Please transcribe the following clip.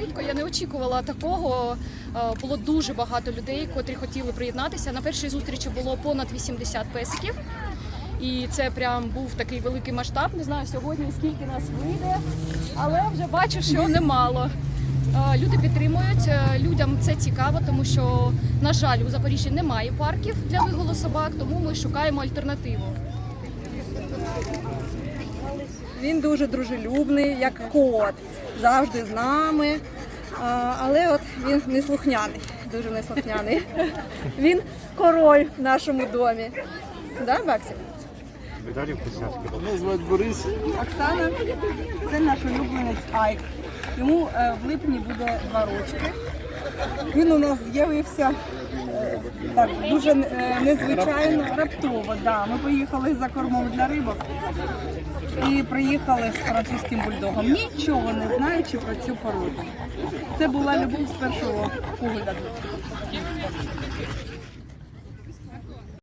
швидко. Я не очікувала такого. Е, Було дуже багато людей, котрі хотіли приєднатися. На першій зустрічі було понад 80 песиків. І це прям був такий великий масштаб. Не знаю сьогодні скільки нас вийде, але вже бачу, що немало. Е, Люди підтримують, е, людям це цікаво, тому що, на жаль, у Запоріжжі немає парків для вигулу собак, тому ми шукаємо альтернативу. Він дуже дружелюбний, як кот, завжди з нами. Але от він неслухняний, дуже неслухняний. Він король в нашому домі. Да, Баксі? Віталій Вкусняцький. Мене звати Борис. Оксана, це наш улюбленець Айк. Йому е, в липні буде два рочки. Він у нас з'явився так дуже е, незвичайно раптово. Да. Ми поїхали за кормом для рибок і приїхали з французьким бульдогом, нічого не знаючи про цю породу. Це була любов з першого погляду.